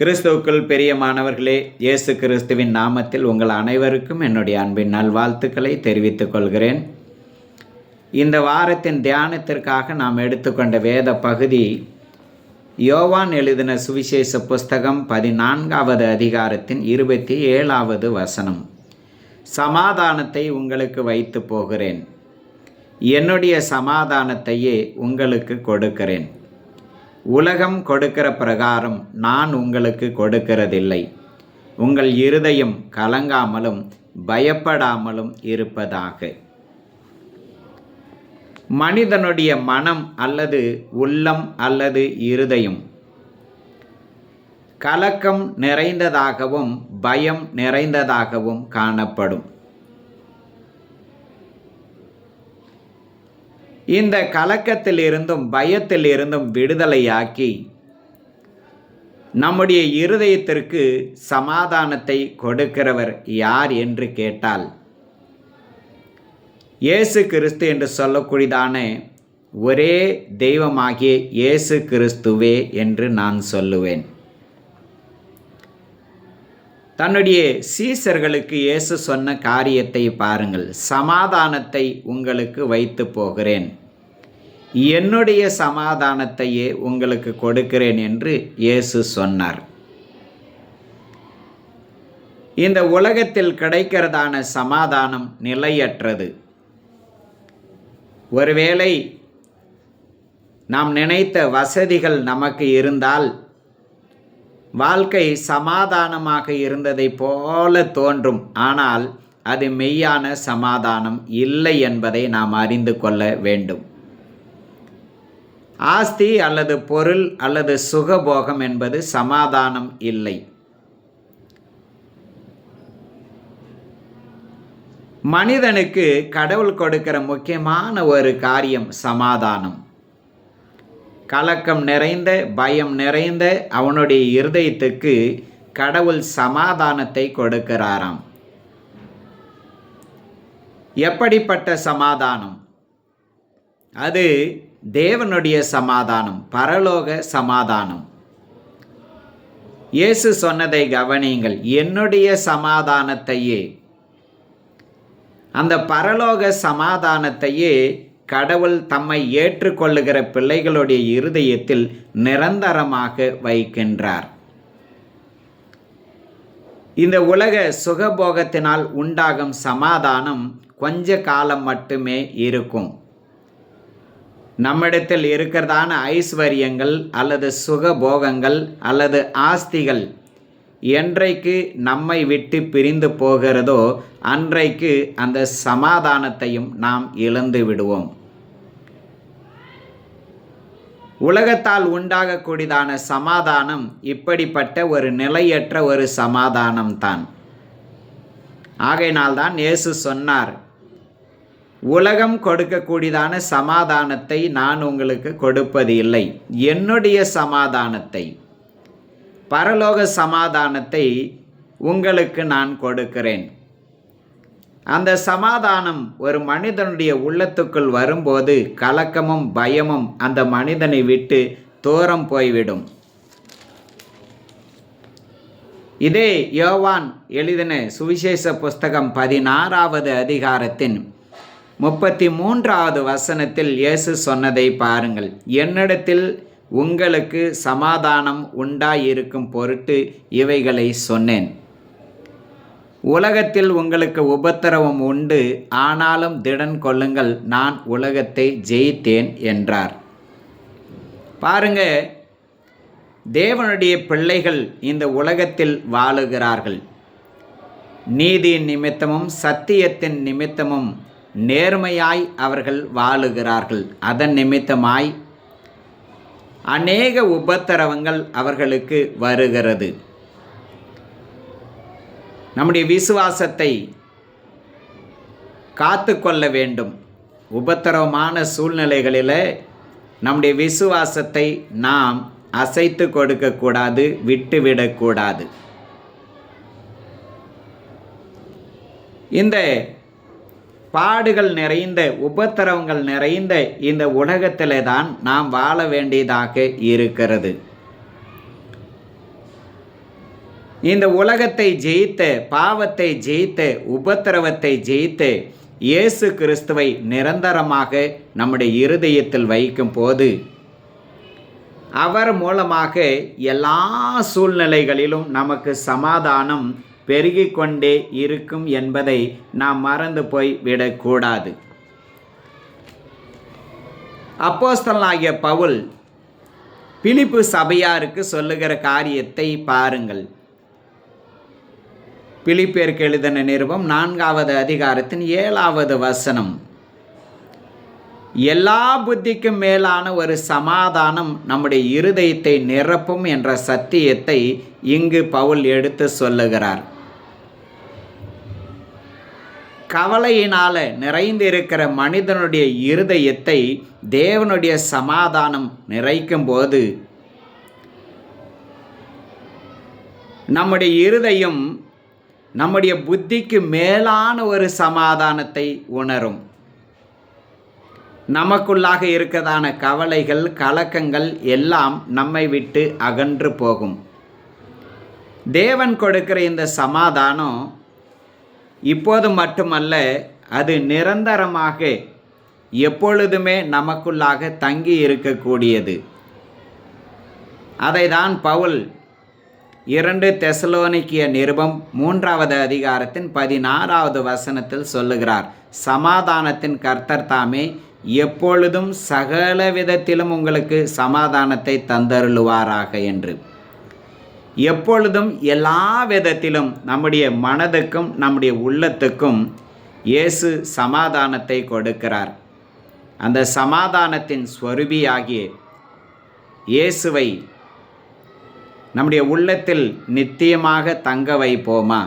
கிறிஸ்துவுக்குள் பிரியமானவர்களே இயேசு கிறிஸ்துவின் நாமத்தில் உங்கள் அனைவருக்கும் என்னுடைய அன்பின் நல்வாழ்த்துக்களை தெரிவித்துக் கொள்கிறேன். இந்த வாரத்தின் தியானத்திற்காக நாம் எடுத்துக்கொண்ட வேத பகுதி யோவான் எழுதின சுவிசேஷ புஸ்தகம் பதினான்காவது அதிகாரத்தின் இருபத்தி ஏழாவது வசனம். சமாதானத்தை உங்களுக்கு வைத்து போகிறேன். என்னுடைய சமாதானத்தையே உங்களுக்கு கொடுக்கிறேன். உலகம் கொடுக்கிற பிரகாரம் நான் உங்களுக்கு கொடுக்கிறதில்லை. உங்கள் இருதயம் கலங்காமலும் பயப்படாமலும் இருப்பதாக. மனிதனுடைய மனம் அல்லது உள்ளம் அல்லது இருதயம் கலக்கம் நிறைந்ததாகவும் பயம் நிறைந்ததாகவும் காணப்படும். இந்த கலக்கத்திலிருந்தும் பயத்திலிருந்தும் விடுதலையாக்கி நம்முடைய இருதயத்திற்கு சமாதானத்தை கொடுக்கிறவர் யார் என்று கேட்டால் இயேசு கிறிஸ்து என்று சொல்லக்கூடியதான ஒரே தெய்வமாகிய இயேசு கிறிஸ்துவே என்று நான் சொல்லுவேன். தன்னுடைய சீசர்களுக்கு இயேசு சொன்ன காரியத்தை பாருங்கள். சமாதானத்தை உங்களுக்கு வைத்து போகிறேன். என்னுடைய சமாதானத்தையே உங்களுக்கு கொடுக்கிறேன் என்று இயேசு சொன்னார். இந்த உலகத்தில் கிடைக்கிறதான சமாதானம் நிலையற்றது. ஒருவேளை நாம் நினைத்த வசதிகள் நமக்கு இருந்தால் வாழ்க்கை சமாதானமாக இருந்ததை போல தோன்றும். ஆனால் அது மெய்யான சமாதானம் இல்லை என்பதை நாம் அறிந்து கொள்ள வேண்டும். ஆஸ்தி அல்லது பொருள் அல்லது சுகபோகம் என்பது சமாதானம் இல்லை. மனிதனுக்கு கடவுள் கொடுக்கிற முக்கியமான ஒரு காரியம் சமாதானம். கலக்கம் நிறைந்த பயம் நிறைந்த அவனுடைய இருதயத்துக்கு கடவுள் சமாதானத்தை கொடுக்கிறாராம். எப்படிப்பட்ட சமாதானம்? அது தேவனுடைய சமாதானம் பரலோக சமாதானம். இயேசு சொன்னதை கவனியுங்கள் என்னுடைய சமாதானத்தையே அந்த பரலோக சமாதானத்தையே கடவுள் தம்மை ஏற்றுக்கொள்ளுகிற பிள்ளைகளுடைய இருதயத்தில் நிரந்தரமாக வைக்கின்றார். இந்த உலக சுகபோகத்தினால் உண்டாகும் சமாதானம் கொஞ்ச காலம் மட்டுமே இருக்கும். நம்மிடத்தில் இருக்கிறதான ஐஸ்வர்யங்கள் அல்லது சுகபோகங்கள் அல்லது ஆஸ்திகள் என்றைக்கு நம்மை விட்டு பிரிந்து போகிறதோ அன்றைக்கு அந்த சமாதானத்தையும் நாம் இழந்து விடுவோம். உலகத்தால் உண்டாகக்கூடியதான சமாதானம் இப்படிப்பட்ட ஒரு நிலையற்ற ஒரு சமாதானம்தான். ஆகையினால்தான் இயேசு சொன்னார் உலகம் கொடுக்கக்கூடியதான சமாதானத்தை நான் உங்களுக்கு கொடுப்பது இல்லை என்னுடைய சமாதானத்தை பரலோக சமாதானத்தை உங்களுக்கு நான் கொடுக்கிறேன். அந்த சமாதானம் ஒரு மனிதனுடைய உள்ளத்துக்குள் வரும்போது கலக்கமும் பயமும் அந்த மனிதனை விட்டு தூரம் போய்விடும். இதே யோவான் எழுதின சுவிசேஷ புஸ்தகம் பதினாறாவது அதிகாரத்தின் முப்பத்தி மூன்றாவது வசனத்தில் இயேசு சொன்னதை பாருங்கள். என்னிடத்தில் உங்களுக்கு சமாதானம் உண்டாயிருக்கும் பொருட்டு இவைகளை சொன்னேன். உலகத்தில் உங்களுக்கு உபத்திரவம் உண்டு ஆனாலும் திடன் கொள்ளுங்கள் நான் உலகத்தை ஜெயித்தேன் என்றார். பாருங்க தேவனுடைய பிள்ளைகள் இந்த உலகத்தில் வாழுகிறார்கள். நீதியின் நிமித்தமும் சத்தியத்தின் நிமித்தமும் நேர்மையாய் அவர்கள் வாழுகிறார்கள். அதன் நிமித்தமாய் அநேக உபத்திரவங்கள் அவர்களுக்கு வருகிறது. நம்முடைய விசுவாசத்தை காத்து கொள்ள வேண்டும். உபத்திரவமான சூழ்நிலைகளில் நம்முடைய விசுவாசத்தை நாம் அசைத்து கொடுக்கக்கூடாது விட்டுவிடக்கூடாது. இந்த பாடுகள் நிறைந்த உபத்திரவங்கள் நிறைந்த இந்த உலகத்திலே தான் நாம் வாழ வேண்டியதாக இருக்கிறது. இந்த உலகத்தை ஜெயித்து பாவத்தை ஜெயித்து உபத்திரவத்தை ஜெயித்து இயேசு கிறிஸ்துவை நிரந்தரமாக நம்முடைய இருதயத்தில் வைக்கும் போது அவர் மூலமாக எல்லா சூழ்நிலைகளிலும் நமக்கு சமாதானம் பெருகி கொண்டே இருக்கும் என்பதை நாம் மறந்து போய் விடக்கூடாது. அப்போஸ்தலாகிய பவுல் பிலிப்பு சபையாருக்கு சொல்லுகிற காரியத்தை பாருங்கள். பிலிப்பேருக்கு எழுதின நிருபம் நான்காவது அதிகாரத்தின் ஏழாவது வசனம். எல்லா புத்திக்கும் மேலான ஒரு சமாதானம் நம்முடைய இருதயத்தை நிரப்பும் என்ற சத்தியத்தை இங்கு பவுல் எடுத்து சொல்லுகிறார். கவலையினால நிறைந்திருக்கிற மனிதனுடைய இருதயத்தை தேவனுடைய சமாதானம் நிறைக்கும் போது நம்முடைய இருதயம் நம்முடைய புத்திக்கு மேலான ஒரு சமாதானத்தை உணரும். நமக்குள்ளாக இருக்கதான கவலைகள் கலக்கங்கள் எல்லாம் நம்மை விட்டு அகன்று போகும். தேவன் கொடுக்கிற இந்த சமாதானம் இப்போது மட்டுமல்ல அது நிரந்தரமாக எப்பொழுதுமே நமக்குள்ளாக தங்கி இருக்கக்கூடியது. அதை தான் பவுல் இரண்டு தெசலோனிக்கிய நிருபம் மூன்றாவது அதிகாரத்தின் பதினாறாவது வசனத்தில் சொல்லுகிறார். சமாதானத்தின் கர்த்தர் தாமே எப்பொழுதும் சகல விதத்திலும் உங்களுக்கு சமாதானத்தை தந்தருளுவாராக என்று. எப்பொழுதும் எல்லா விதத்திலும் நம்முடைய மனதுக்கும் நம்முடைய உள்ளத்துக்கும் இயேசு சமாதானத்தை கொடுக்கிறார். அந்த சமாதானத்தின் ஸ்வரூபியாகிய இயேசுவை நம்முடைய உள்ளத்தில் நித்தியமாக தங்க வைப்போமா?